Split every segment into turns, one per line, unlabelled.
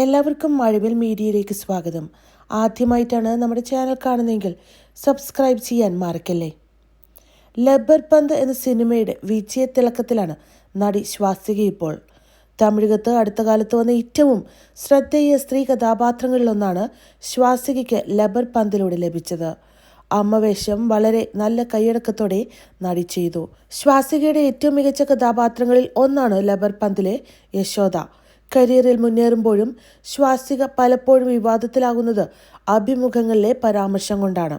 എല്ലാവർക്കും മഴവിൽ മീഡിയയിലേക്ക് സ്വാഗതം. ആദ്യമായിട്ടാണ് നമ്മുടെ ചാനൽ കാണുന്നതെങ്കിൽ സബ്സ്ക്രൈബ് ചെയ്യാൻ മറക്കല്ലേ? ലബ്ബർ പന്ത് എന്ന സിനിമയുടെ വിജയത്തിളക്കത്തിലാണ് നടി ശ്വാസിക ഇപ്പോൾ. തമിഴകത്ത് അടുത്ത കാലത്ത് വന്ന ഏറ്റവും ശ്രദ്ധേയ സ്ത്രീ കഥാപാത്രങ്ങളിലൊന്നാണ് ശ്വാസികയ്ക്ക് ലബ്ബർ പന്തിലൂടെ ലഭിച്ചത്. അമ്മവേഷം വളരെ നല്ല കൈയടക്കത്തോടെ നടി ചെയ്തു. ശ്വാസികയുടെ ഏറ്റവും മികച്ച കഥാപാത്രങ്ങളിൽ ഒന്നാണ് ലബർ പന്തിലെ യശോദ. കരിയറിൽ മുന്നേറുമ്പോഴും ശ്വാസിക പലപ്പോഴും വിവാദത്തിലാകുന്നത് അഭിമുഖങ്ങളിലെ പരാമർശം കൊണ്ടാണ്.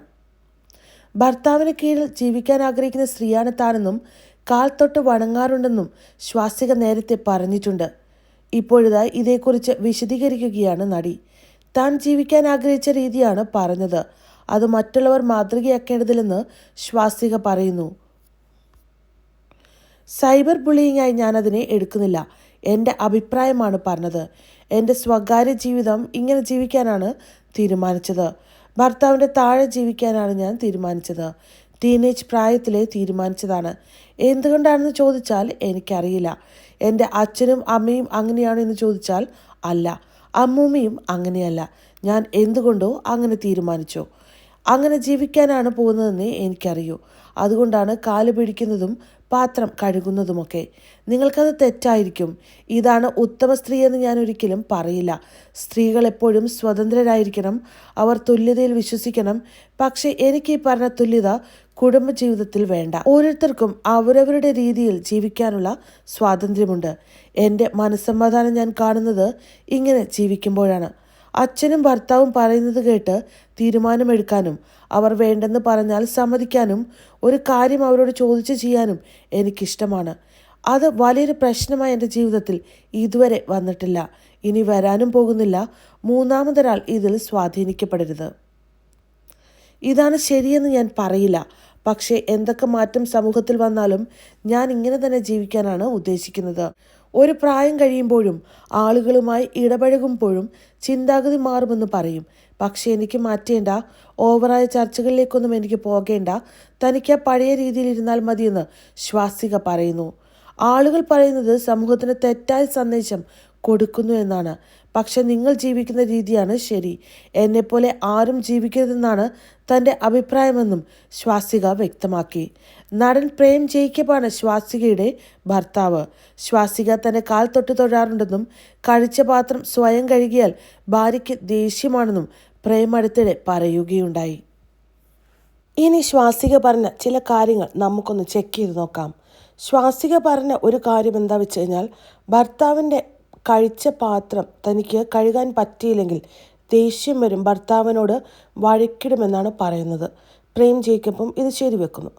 ഭർത്താവിന് കീഴിൽ ജീവിക്കാൻ ആഗ്രഹിക്കുന്ന സ്ത്രീയാണ് താനെന്നും കാൽ തൊട്ട് വണങ്ങാറുണ്ടെന്നും ശ്വാസിക നേരത്തെ പറഞ്ഞിട്ടുണ്ട്. ഇപ്പോഴിതാ ഇതേക്കുറിച്ച് വിശദീകരിക്കുകയാണ് നടി. താൻ ജീവിക്കാൻ ആഗ്രഹിച്ച രീതിയാണ് പറഞ്ഞത്. അത് മറ്റുള്ളവർ മാതൃകയാക്കേണ്ടതില്ലെന്ന് ശ്വാസിക പറയുന്നു. സൈബർ ബുള്ളിയിങ്ങായി ഞാനതിനെ എടുക്കുന്നില്ല. എന്റെ അഭിപ്രായമാണ് പറഞ്ഞത്. എന്റെ സ്വകാര്യ ജീവിതം ഇങ്ങനെ ജീവിക്കാനാണ് തീരുമാനിച്ചത്. ഭർത്താവിന്റെ താഴെ ജീവിക്കാനാണ് ഞാൻ തീരുമാനിച്ചത്. ടീനേജ് പ്രായത്തിലെ തീരുമാനിച്ചതാണ്. എന്തുകൊണ്ടാണെന്ന് ചോദിച്ചാൽ എനിക്കറിയില്ല. എന്റെ അച്ഛനും അമ്മയും അങ്ങനെയാണോ എന്ന് ചോദിച്ചാൽ അല്ല. അമ്മൂമ്മയും അങ്ങനെയല്ല. ഞാൻ എന്തുകൊണ്ടോ അങ്ങനെ തീരുമാനിച്ചോ. അങ്ങനെ ജീവിക്കാനാണ് പോകുന്നതെന്ന് എനിക്കറിയൂ. അതുകൊണ്ടാണ് കാൽ പിടിക്കുന്നതും പാത്രം കഴുകുന്നതുമൊക്കെ. നിങ്ങൾക്കത് തെറ്റായിരിക്കും. ഇതാണ് ഉത്തമ സ്ത്രീ എന്ന് ഞാൻ ഒരിക്കലും പറയില്ല. സ്ത്രീകൾ എപ്പോഴും സ്വതന്ത്രരായിരിക്കണം. അവർ തുല്യതയിൽ വിശ്വസിക്കണം. പക്ഷേ എനിക്ക് ഈ പറഞ്ഞ തുല്യത കുടുംബജീവിതത്തിൽ വേണ്ട. ഓരോരുത്തർക്കും അവരവരുടെ രീതിയിൽ ജീവിക്കാനുള്ള സ്വാതന്ത്ര്യമുണ്ട്. എന്റെ മനസ്സമാധാനം ഞാൻ കാണുന്നത് ഇങ്ങനെ ജീവിക്കുമ്പോഴാണ്. അച്ഛനും ഭർത്താവും പറയുന്നത് കേട്ട് തീരുമാനമെടുക്കാനും അവർ വേണ്ടെന്ന് പറഞ്ഞാൽ സമ്മതിക്കാനും ഒരു കാര്യം അവരോട് ചോദിച്ചു ചെയ്യാനും എനിക്കിഷ്ടമാണ്. അത് വലിയൊരു പ്രശ്നമായി എന്റെ ജീവിതത്തിൽ ഇതുവരെ വന്നിട്ടില്ല. ഇനി വരാനും പോകുന്നില്ല. മൂന്നാമതൊരാൾ ഇതിൽ സ്വാധീനിക്കപ്പെടരുത്. ഇതാണ് ശരിയെന്ന് ഞാൻ പറയില്ല. പക്ഷേ എന്തൊക്കെ മാറ്റം സമൂഹത്തിൽ വന്നാലും ഞാൻ ഇങ്ങനെ തന്നെ ജീവിക്കാനാണ് ഉദ്ദേശിക്കുന്നത്. ഒരു പ്രായം കഴിയുമ്പോഴും ആളുകളുമായി ഇടപഴകുമ്പോഴും ചിന്താഗതി മാറുമെന്ന് പറയും. പക്ഷേ എനിക്ക് മാറ്റേണ്ട ഓവറായ ചർച്ചകളിലേക്കൊന്നും എനിക്ക് പോകേണ്ട തനിക്ക് ആ പഴയ രീതിയിൽ ഇരുന്നാൽ മതിയെന്ന് ശ്വാസിക പറയുന്നു. ആളുകൾ പറയുന്നത് സമൂഹത്തിന് തെറ്റായ സന്ദേശം കൊടുക്കുന്നു എന്നാണ്. പക്ഷെ നിങ്ങൾ ജീവിക്കുന്ന രീതിയാണ് ശരി. എന്നെപ്പോലെ ആരും ജീവിക്കരുതെന്നാണ് തന്റെ അഭിപ്രായമെന്നും ശ്വാസിക വ്യക്തമാക്കി. നടൻ പ്രേം ജയിക്കപ്പാണ് ശ്വാസികയുടെ ഭർത്താവ്. ശ്വാസിക തന്നെ കാൽ തൊട്ട് തൊഴാറുണ്ടെന്നും കഴിച്ച പാത്രം സ്വയം കഴുകിയാൽ ഭാര്യയ്ക്ക് ദേഷ്യമാണെന്നും പ്രേം അടുത്തിടെ പറയുകയുണ്ടായി. ഇനി ശ്വാസിക പറഞ്ഞ ചില കാര്യങ്ങൾ നമുക്കൊന്ന് ചെക്ക് ചെയ്ത് നോക്കാം. ശ്വാസിക പറഞ്ഞ ഒരു കാര്യം എന്താ വെച്ച് കഴിഞ്ഞാൽ ഭർത്താവിന്റെ കഴിച്ച പാത്രം തനിക്ക് കഴുകാൻ പറ്റിയില്ലെങ്കിൽ ദേഷ്യം വരും. ഭർത്താവിനോട് വഴക്കിടുമെന്നാണ് പറയുന്നത്. പ്രേം ജേക്കബും ഇത് ശരിവെക്കുന്നു.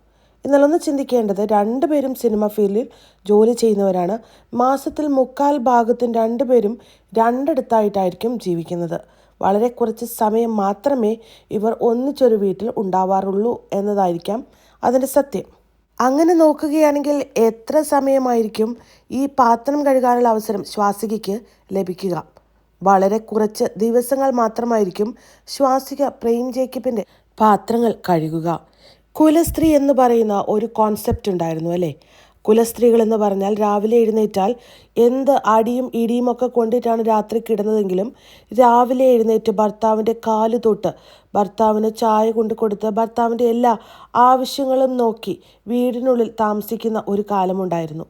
എന്നാൽ ഒന്ന് ചിന്തിക്കേണ്ടത് രണ്ടുപേരും സിനിമ ഫീൽഡിൽ ജോലി ചെയ്യുന്നവരാണ്. മാസത്തിൽ മുക്കാൽ ഭാഗത്തും രണ്ടുപേരും രണ്ടിടത്തായിട്ടായിരിക്കും ജീവിക്കുന്നത്. വളരെ കുറച്ച് സമയം മാത്രമേ ഇവർ ഒന്നിച്ചൊരു വീട്ടിൽ ഉണ്ടാവാറുള്ളൂ എന്നതായിരിക്കാം അതിന്റെ സത്യം. അങ്ങനെ നോക്കുകയാണെങ്കിൽ എത്ര സമയമായിരിക്കും ഈ പാത്രം കഴുകാനുള്ള അവസരം ശ്വാസികയ്ക്ക് ലഭിക്കുക? വളരെ കുറച്ച് ദിവസങ്ങൾ മാത്രമായിരിക്കും ശ്വാസിക പ്രേം ജേക്കബിന്റെ പാത്രങ്ങൾ കഴുകുക. കുലസ്ത്രീ എന്ന് പറയുന്ന ഒരു കോൺസെപ്റ്റ് ഉണ്ടായിരുന്നു അല്ലേ? കുലസ്ത്രീകൾ എന്ന് പറഞ്ഞാൽ രാവിലെ എഴുന്നേറ്റാൽ എന്ത് അടിയും ഇടിയും ഒക്കെ കൊണ്ടിട്ടാണ് രാത്രി കിടന്നതെങ്കിലും രാവിലെ എഴുന്നേറ്റ് ഭർത്താവിന്റെ കാൽ തൊട്ട് ഭർത്താവിന് ചായ കൊണ്ട് കൊടുത്ത് ഭർത്താവിന്റെ എല്ലാ ആവശ്യങ്ങളും നോക്കി വീടിനുള്ളിൽ താമസിക്കുന്ന ഒരു കാലമുണ്ടായിരുന്നു.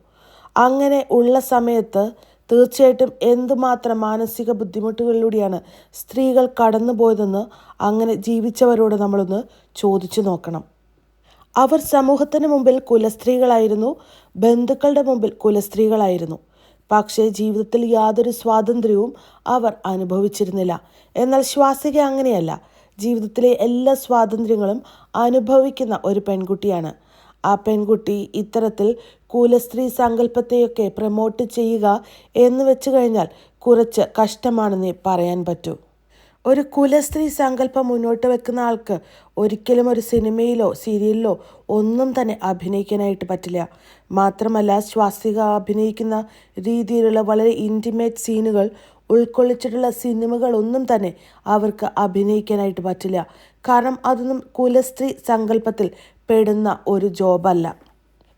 അങ്ങനെ ഉള്ള സമയത്ത് തീർച്ചയായിട്ടും എന്തുമാത്രം മാനസിക ബുദ്ധിമുട്ടുകളിലൂടെയാണ് സ്ത്രീകൾ കടന്നുപോയതെന്ന് അങ്ങനെ ജീവിച്ചവരോട് നമ്മളൊന്ന് ചോദിച്ചു നോക്കണം. അവർ സമൂഹത്തിന് മുമ്പിൽ കുലസ്ത്രീകളായിരുന്നു ബന്ധുക്കളുടെ മുമ്പിൽ കുലസ്ത്രീകളായിരുന്നു. പക്ഷേ ജീവിതത്തിൽ യാതൊരു സ്വാതന്ത്ര്യവും അവർ അനുഭവിച്ചിരുന്നില്ല. എന്നാൽ ശ്വാസിക അങ്ങനെയല്ല. ജീവിതത്തിലെ എല്ലാ സ്വാതന്ത്ര്യങ്ങളും അനുഭവിക്കുന്ന ഒരു പെൺകുട്ടിയാണ്. ആ പെൺകുട്ടി ഇത്തരത്തിൽ കുലസ്ത്രീ സങ്കല്പത്തെയൊക്കെ പ്രമോട്ട് ചെയ്യുക എന്ന് വെച്ച് കഴിഞ്ഞാൽ കുറച്ച് കഷ്ടമാണെന്നേ പറയാൻ പറ്റൂ. ഒരു കുലസ്ത്രീ സങ്കല്പം മുന്നോട്ട് വെക്കുന്ന ആൾക്ക് ഒരിക്കലും ഒരു സിനിമയിലോ സീരിയലിലോ ഒന്നും തന്നെ അഭിനയിക്കാനായിട്ട് പറ്റില്ല. മാത്രമല്ല ശ്വാസിക അഭിനയിക്കുന്ന രീതിയിലുള്ള വളരെ ഇന്റിമേറ്റ് സീനുകൾ ഉൾക്കൊള്ളിച്ചിട്ടുള്ള സിനിമകളൊന്നും തന്നെ അവർക്ക് അഭിനയിക്കാനായിട്ട് പറ്റില്ല. കാരണം അതൊന്നും കുലസ്ത്രീ സങ്കല്പത്തിൽ പെടുന്ന ഒരു ജോബല്ല.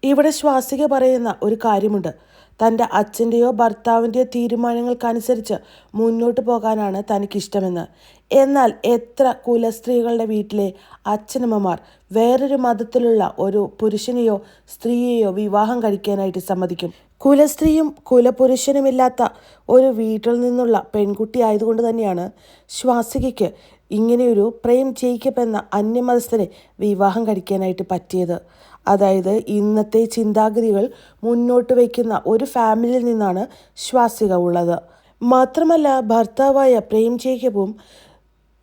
ഇവിടെ ശ്വാസിക പറയുന്ന ഒരു കാര്യമുണ്ട്. തന്റെ അച്ഛന്റെയോ ഭർത്താവിന്റെയോ തീരുമാനങ്ങൾക്കനുസരിച്ച് മുന്നോട്ട് പോകാനാണ് തനിക്കിഷ്ടമെന്ന്. എന്നാൽ എത്ര കുലസ്ത്രീകളുടെ വീട്ടിലെ അച്ഛനമ്മമാർ വേറൊരു മതത്തിലുള്ള ഒരു പുരുഷനെയോ സ്ത്രീയെയോ വിവാഹം കഴിക്കാനായിട്ട് സമ്മതിക്കും. കുലസ്ത്രീയും കുലപുരുഷനുമില്ലാത്ത ഒരു വീട്ടിൽ നിന്നുള്ള പെൺകുട്ടി ആയതുകൊണ്ട് തന്നെയാണ് ശ്വാസികയ്ക്ക് ഇങ്ങനെയൊരു പ്രേം ജയിക്കപ്പെന്ന അന്യമതസ്ഥനെ വിവാഹം കഴിക്കാനായിട്ട് പറ്റിയത്. അതായത് ഇന്നത്തെ ചിന്താഗതികൾ മുന്നോട്ട് വയ്ക്കുന്ന ഒരു ഫാമിലിയിൽ നിന്നാണ് ശ്വാസിക ഉള്ളത്. മാത്രമല്ല ഭർത്താവായ പ്രേം ജേക്കബും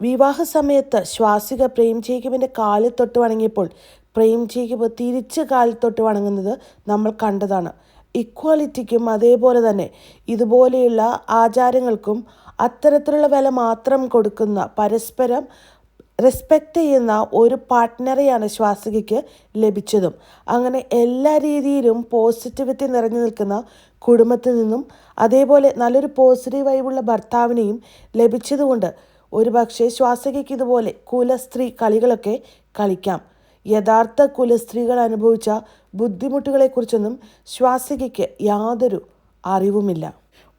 വിവാഹ സമയത്ത് ശ്വാസിക പ്രേം ജേക്കബിന്റെ കാലിൽ തൊട്ട് വണങ്ങിയപ്പോൾ പ്രേം ജേക്കബ് തിരിച്ച് കാലിൽ തൊട്ട് വണങ്ങുന്നത് നമ്മൾ കണ്ടതാണ്. ഇക്വാലിറ്റിക്കും അതേപോലെ തന്നെ ഇതുപോലെയുള്ള ആചാരങ്ങൾക്കും അത്തരത്തിലുള്ള വില മാത്രം കൊടുക്കുന്ന പരസ്പരം റെസ്പെക്റ്റ് ചെയ്യുന്ന ഒരു പാർട്ട്ണറെയാണ് ശ്വാസികയ്ക്ക് ലഭിച്ചതും. അങ്ങനെ എല്ലാ രീതിയിലും പോസിറ്റിവിറ്റി നിറഞ്ഞു നിൽക്കുന്ന കുടുംബത്തിൽ നിന്നും അതേപോലെ നല്ലൊരു പോസിറ്റീവ് വൈബുള്ള ഭർത്താവിനെയും ലഭിച്ചതുകൊണ്ട് ഒരു പക്ഷേ ശ്വാസികയ്ക്ക് ഇതുപോലെ കുലസ്ത്രീ കളികളൊക്കെ കളിക്കാം. യഥാർത്ഥ കുലസ്ത്രീകൾ അനുഭവിച്ച ബുദ്ധിമുട്ടുകളെക്കുറിച്ചൊന്നും ശ്വാസികയ്ക്ക് യാതൊരു അറിവുമില്ല.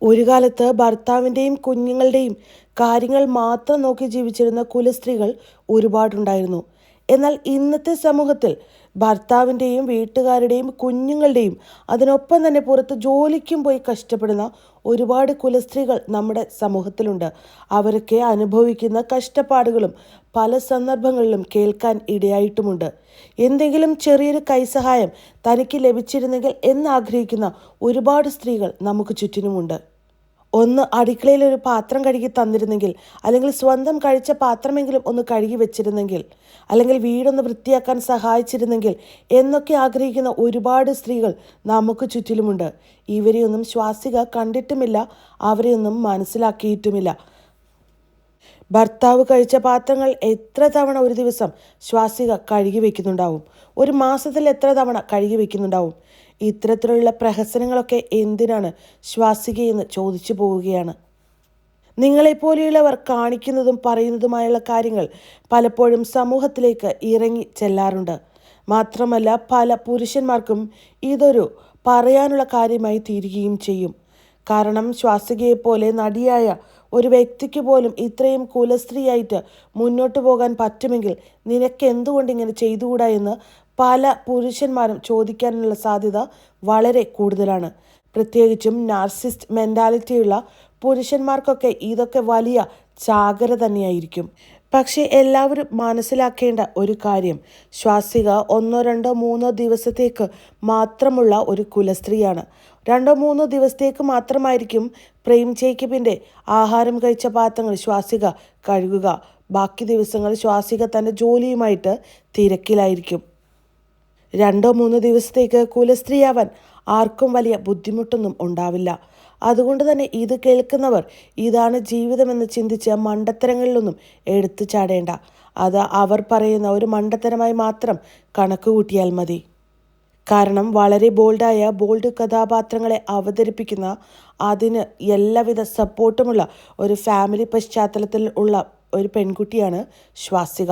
ഒരു കാലത്ത് ഭർത്താവിന്റെയും കുഞ്ഞുങ്ങളുടെയും കാര്യങ്ങൾ മാത്രം നോക്കി ജീവിച്ചിരുന്ന കുലസ്ത്രീകൾ ഒരുപാടുണ്ടായിരുന്നു. എന്നാൽ ഇന്നത്തെ സമൂഹത്തിൽ ഭർത്താവിന്റെയും വീട്ടുകാരുടെയും കുഞ്ഞുങ്ങളുടെയും അതിനൊപ്പം തന്നെ പുറത്ത് ജോലിക്കും പോയി കഷ്ടപ്പെടുന്ന ഒരുപാട് കുലസ്ത്രീകൾ നമ്മുടെ സമൂഹത്തിലുണ്ട്. അവരൊക്കെ അനുഭവിക്കുന്ന കഷ്ടപ്പാടുകളും പല സന്ദർഭങ്ങളിലും കേൾക്കാൻ ഇടയായിട്ടുമുണ്ട്. എന്തെങ്കിലും ചെറിയൊരു കൈസഹായം തനിക്ക് ലഭിച്ചിരുന്നെങ്കിൽ എന്നാഗ്രഹിക്കുന്ന ഒരുപാട് സ്ത്രീകൾ നമുക്ക് ചുറ്റിനുമുണ്ട്. ഒന്ന് അടുക്കളയിൽ ഒരു പാത്രം കഴുകി തന്നിരുന്നെങ്കിൽ അല്ലെങ്കിൽ സ്വന്തം കഴിച്ച പാത്രമെങ്കിലും ഒന്ന് കഴുകി വെച്ചിരുന്നെങ്കിൽ അല്ലെങ്കിൽ വീടൊന്ന് വൃത്തിയാക്കാൻ സഹായിച്ചിരുന്നെങ്കിൽ എന്നൊക്കെ ആഗ്രഹിക്കുന്ന ഒരുപാട് സ്ത്രീകൾ നമുക്ക് ചുറ്റിലുമുണ്ട്. ഇവരെയൊന്നും ശ്വാസിക കണ്ടിട്ടുമില്ല അവരെയൊന്നും മനസ്സിലാക്കിയിട്ടുമില്ല. ഭർത്താവ് കഴിച്ച പാത്രങ്ങൾ എത്ര തവണ ഒരു ദിവസം ശ്വാസിക കഴുകി വയ്ക്കുന്നുണ്ടാവും ഒരു മാസത്തിൽ എത്ര തവണ കഴുകി വയ്ക്കുന്നുണ്ടാവും ഇത്തരത്തിലുള്ള പ്രഹസനങ്ങളൊക്കെ എന്തിനാണ് ശ്വാസികയെന്ന് ചോദിച്ചു പോവുകയാണ്. നിങ്ങളെപ്പോലെയുള്ളവർ കാണിക്കുന്നതും പറയുന്നതുമായുള്ള കാര്യങ്ങൾ പലപ്പോഴും സമൂഹത്തിലേക്ക് ഇറങ്ങി ചെല്ലാറുണ്ട്. മാത്രമല്ല പല പുരുഷന്മാർക്കും ഇതൊരു പറയാനുള്ള കാര്യമായി തീരുകയും ചെയ്യും. കാരണം ശ്വാസികയെപ്പോലെ നടിയായ ഒരു വ്യക്തിക്ക് പോലും ഇത്രയും കുലസ്ത്രീയായിട്ട് മുന്നോട്ട് പോകാൻ പറ്റുമെങ്കിൽ നിനക്ക് എന്തുകൊണ്ട് ഇങ്ങനെ ചെയ്തുകൂടാ എന്ന് പല പുരുഷന്മാരും ചോദിക്കാനുള്ള സാധ്യത വളരെ കൂടുതലാണ്. പ്രത്യേകിച്ചും നാർസിസ്റ്റ് മെന്റാലിറ്റിയുള്ള പുരുഷന്മാർക്കൊക്കെ ഇതൊക്കെ വലിയ ചാകര തന്നെയായിരിക്കും. പക്ഷേ എല്ലാവരും മനസ്സിലാക്കേണ്ട ഒരു കാര്യം ശ്വാസിക ഒന്നോ രണ്ടോ മൂന്നോ ദിവസത്തേക്ക് മാത്രമുള്ള ഒരു കുലസ്ത്രീയാണ്. രണ്ടോ മൂന്നോ ദിവസത്തേക്ക് മാത്രമായിരിക്കും പ്രേം ജേക്കബിന്റെ ആഹാരം കഴിച്ച പാത്രങ്ങൾ ശ്വാസിക കഴുകുക. ബാക്കി ദിവസങ്ങൾ ശ്വാസിക തന്റെ ജോലിയുമായിട്ട് തിരക്കിലായിരിക്കും. രണ്ടോ മൂന്നോ ദിവസത്തേക്ക് കുലസ്ത്രീയാവാൻ ആർക്കും വലിയ ബുദ്ധിമുട്ടൊന്നും ഉണ്ടാവില്ല. അതുകൊണ്ട് തന്നെ ഇത് കേൾക്കുന്നവർ ഇതാണ് ജീവിതമെന്ന് ചിന്തിച്ച് മണ്ടത്തരങ്ങളിലൊന്നും എടുത്തു ചാടേണ്ട. അത് അവർ പറയുന്ന ഒരു മണ്ടത്തരമായി മാത്രം കണക്ക് കൂട്ടിയാൽ മതി. കാരണം വളരെ ബോൾഡായ ബോൾഡ് കഥാപാത്രങ്ങളെ അവതരിപ്പിക്കുന്ന അതിന് എല്ലാവിധ സപ്പോർട്ടുമുള്ള ഒരു ഫാമിലി പശ്ചാത്തലത്തിൽ ഉള്ള ഒരു പെൺകുട്ടിയാണ് ശ്വാസിക.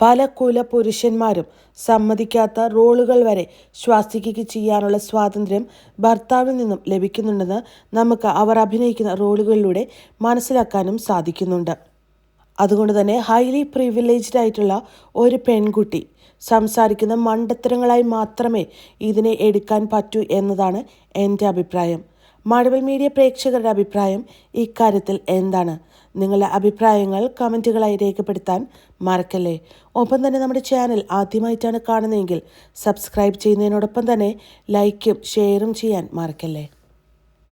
പല കുല പുരുഷന്മാരും സമ്മതിക്കാത്ത റോളുകൾ വരെ ശ്വാസികയ്ക്ക് ചെയ്യാനുള്ള സ്വാതന്ത്ര്യം ഭർത്താവിൽ നിന്നും ലഭിക്കുന്നുണ്ടെന്ന് നമുക്ക് അവർ അഭിനയിക്കുന്ന റോളുകളിലൂടെ മനസ്സിലാക്കാനും സാധിക്കുന്നുണ്ട്. അതുകൊണ്ട് തന്നെ ഹൈലി പ്രിവിലേജ്ഡ് ആയിട്ടുള്ള ഒരു പെൺകുട്ടി സംസാരിക്കുന്ന മണ്ടത്തരങ്ങളായി മാത്രമേ ഇതിനെ എടുക്കാൻ പറ്റൂ എന്നതാണ് എന്റെ അഭിപ്രായം. മഴവിൽ മീഡിയ പ്രേക്ഷകരുടെ അഭിപ്രായം ഇക്കാര്യത്തിൽ എന്താണ്? നിങ്ങളുടെ അഭിപ്രായങ്ങൾ കമന്റുകളായി രേഖപ്പെടുത്താൻ മറക്കല്ലേ. ഒപ്പം തന്നെ നമ്മുടെ ചാനൽ ആദ്യമായിട്ടാണ് കാണുന്നതെങ്കിൽ സബ്സ്ക്രൈബ് ചെയ്യുന്നതിനോടൊപ്പം തന്നെ ലൈക്കും ഷെയറും ചെയ്യാൻ മറക്കല്ലേ.